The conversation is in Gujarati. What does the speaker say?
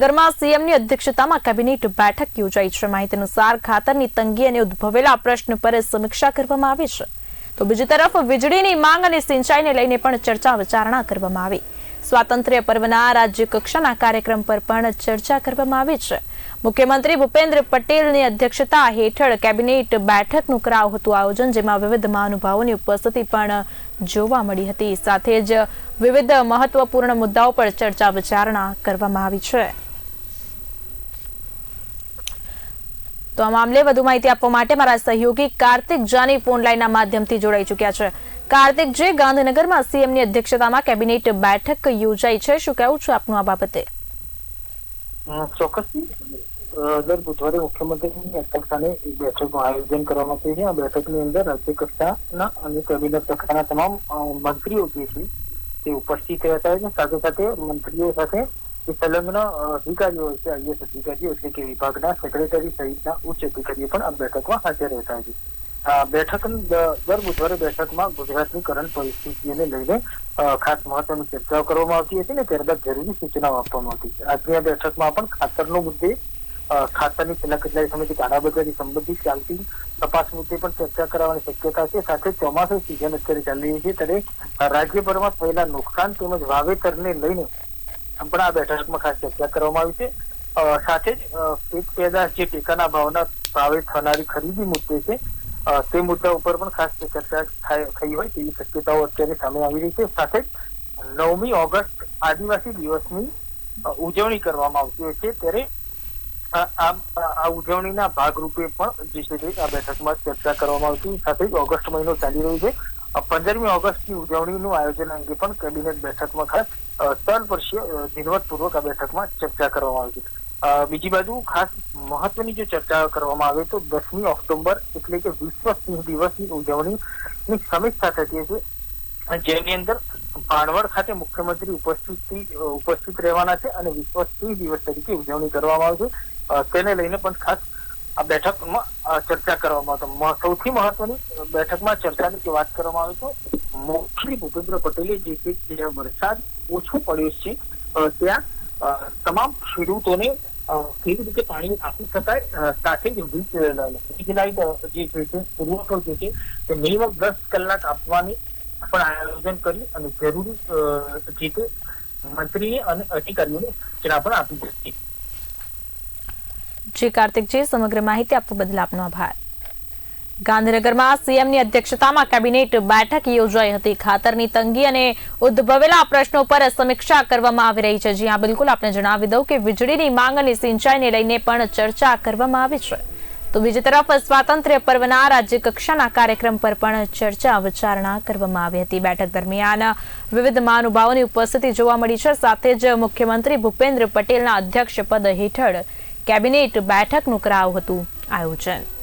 નગરમાં સીએમની અધ્યક્ષતામાં કેબિનેટ બેઠક યોજાઈ છે. માહિતી અનુસાર ખાતરની તંગી અને ઉદ્ભવેલા પ્રશ્ન પર સમીક્ષા કરવામાં આવી છે. તો બીજી તરફ વીજળીની માંગ અને સિંચાઈને લઈને પણ ચર્ચા વિચારણા કરવામાં આવી. સ્વાતંત્ર્ય પર્વના રાજ્ય કક્ષાના કાર્યક્રમ પર પણ ચર્ચા કરવામાં આવી છે. મુખ્યમંત્રી ભૂપેન્દ્ર પટેલની અધ્યક્ષતા હેઠળ કેબિનેટ બેઠકનું કરાયું હતું આયોજન, જેમાં વિવિધ મહાનુભાવોની ઉપસ્થિતિ પણ જોવા મળી હતી. સાથે જ વિવિધ મહત્વપૂર્ણ મુદ્દાઓ પર ચર્ચા વિચારણા કરવામાં આવી છે. તો આ મામલે વધુ માહિતી આપવા માટે મારા સહયોગી કાર્તિક જાની ફોન લાઈનના માધ્યમથી જોડાઈ ચૂક્યા છે. કાર્તિક, જે ગાંધીનગરમાં સીએમની અધ્યક્ષતામાં કેબિનેટ બેઠક યોજાઈ છે, શું કહેવું છું આપનું આ બાબતે? ચોક્કસ દર બુધવારે મુખ્યમંત્રીની અધ્યક્ષસ્થાને એક બેઠકનું આયોજન કરવામાં આવ્યું છે. આ બેઠકની અંદર રાજ્ય કક્ષાના અને કેબિનેટ કક્ષાના તમામ મંત્રીઓ જે છે તે ઉપસ્થિત રહેતા હોય છે. સાથે સાથે મંત્રીઓ સાથે જે સંલગ્ન અધિકારીઓ છે આઈએસ અધિકારીઓ એટલે કે વિભાગના સેક્રેટરી સહિતના ઉચ્ચ અધિકારીઓ પણ આ બેઠકમાં હાજર રહેતા છે. બેઠક દર બુધવારે બેઠકમાં ગુજરાતની કરંટ પરિસ્થિતિને લઈને ખાસ મહત્વની ચર્ચાઓ કરવામાં આવતી હતી ને ત્યારબાદ જરૂરી સૂચનાઓ આપવામાં આવતી છે આજની આ બેઠકમાં પણ ખાતરનો મુદ્દે ખાતરની છેલ્લા કેટલાય સમયથી કાળાબજારી સંબંધિત ચાલતી તપાસ મુદ્દે પણ ચર્ચા કરવાની શક્યતા છે. સાથે ચોમાસું સિઝન અત્યારે ચાલી રહી છે. ત્યારે રાજ્યભરમાં થયેલા નુકસાન તેમજ વાવેતરને લઈને પણ આ બેઠકમાં ખાસ ચર્ચા કરવામાં આવી છે. સાથે જ એક પેદાશ જે ટેકાના ભાવના ભાવે થનારી ખરીદી મુદ્દે છે તે મુદ્દા ઉપર પણ ખાસ ચર્ચા થઈ હોય તેવી શક્યતાઓ અત્યારે સામે આવી રહી છે. સાથે જ, નવમી ઓગસ્ટ આદિવાસી દિવસની ઉજવણી કરવામાં આવતી હોય છે. ત્યારે આ ઉજવણીના ભાગરૂપે પણ જે છે તે આ બેઠકમાં ચર્ચા કરવામાં આવતી. સાથે જ ઓગસ્ટ મહિનો ચાલી રહ્યો છે. પંદરમી ઓગસ્ટની ઉજવણીનું આયોજન અંગે પણ કેબિનેટ બેઠકમાં ખાસ સર્વપક્ષીય ઝીણવટપૂર્વક આ બેઠકમાં ચર્ચા કરવામાં આવી હતી. બીજી બાજુ ખાસ મહત્વની જો ચર્ચા કરવામાં આવે તો દસમી ઓક્ટોબર એટલે કે વિશ્વ સિંહ દિવસની ઉજવણીની સમીક્ષા થતી છે જેની અંદર ભાણવડ ખાતે મુખ્યમંત્રી ઉપસ્થિત ઉપસ્થિત રહેવાના છે અને વિશ્વ સિંહ દિવસ તરીકે ઉજવણી કરવામાં આવશે તેને લઈને પણ ખાસ આ બેઠકમાં ચર્ચા કરવામાં આવતો. સૌથી મહત્વની બેઠકમાં ચર્ચાની જે વાત કરવામાં આવે તો મુખ્યમંત્રી ભૂપેન્દ્ર પટેલે જે વરસાદ ઓછો પડ્યો છે ત્યાં તમામ ખેડૂતોને કેવી રીતે પાણી આપી શકાય સાથે જ વીજ લાઇટ જે છે પુરવઠો જે છે તે મિનિમમ દસ કલાક આપવાની પણ આયોજન કરી અને જરૂરી જે તે મંત્રીએ અને અધિકારીઓને સૂચના પણ આપી હતી જી કાર્તિકજી, સમગ્ર માહિતી આપવા બદલ આપનો આભાર. ગાંધીનગરમાં સીએમની અધ્યક્ષતામાં કેબિનેટ બેઠક યોજાઈ હતી. ખાતરની તંગી અને ઉદ્ભવેલા પ્રશ્નો પર સમીક્ષા કરવામાં આવી રહી છે. જ્યાં બિલકુલ આપણે જણાવી દઉં કે વીજળીની માંગ અને સિંચાઈને લઈને પણ ચર્ચા કરવામાં આવી છે. તો બીજી તરફ સ્વાતંત્ર્ય પર્વના રાજ્ય કક્ષાના કાર્યક્રમ પર પણ ચર્ચા વિચારણા કરવામાં આવી હતી. બેઠક દરમિયાન વિવિધ મહાનુભાવોની ઉપસ્થિતિ જોવા મળી છે. સાથે જ મુખ્યમંત્રી ભૂપેન્દ્ર પટેલના અધ્યક્ષપદ હેઠળ કેબિનેટ બેઠકનું કરાયું હતું આયોજન.